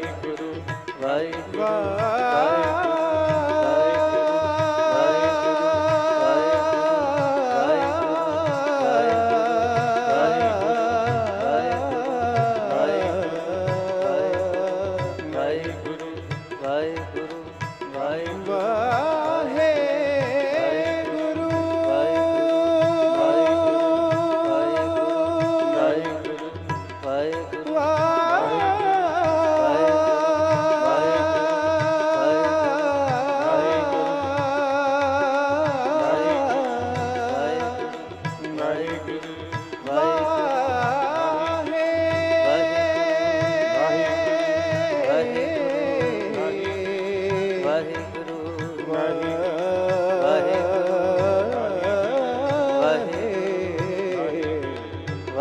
ਵਾਹਿਗੁਰੂ ਵਾਹਿਗੁਰੂ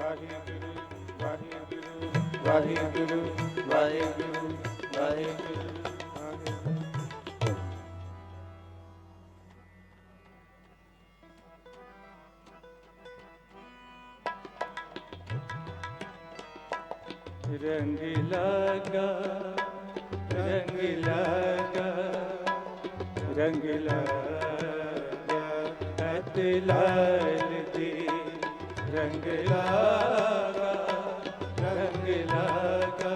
ਵਾਹਿਗੁਰੂ ਵਾਹਿਗੁਰੂ ਵਾਹਿਗੁਰੂ रंग लगा रंग लगा रंग लगा अतला ਰੰਗ ਲਗਾ ਰੰਗ ਲਗਾ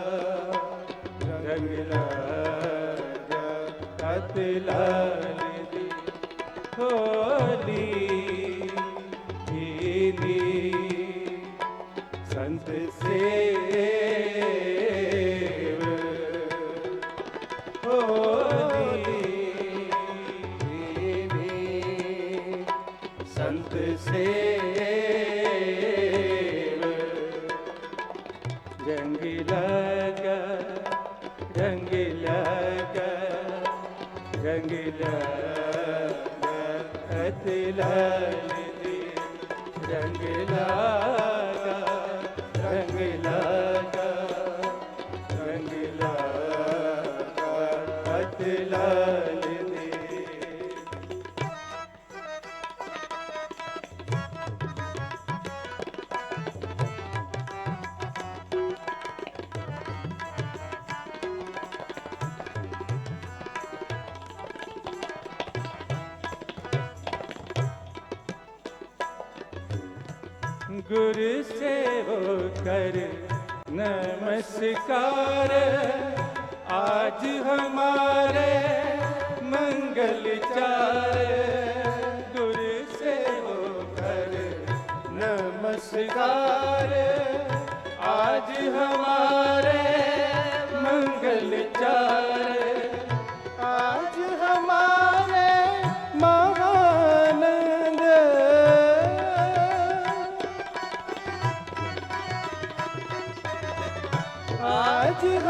ਰੰਗ ਲਗਾ ਅਤ ਲਾਲ ਦੀ ਹੋਲੀ ਨੀ ਸੰਤ ਸੇਵ ਹੋਲੀ रङ्गिलगा रङ्गिलगा रङ्गिलगा अतिलालिति रङ्गिला लाल से हो कर नमस्कार आज हमारे मंगल चार गुर से हो कर नमस्कार आज हमारे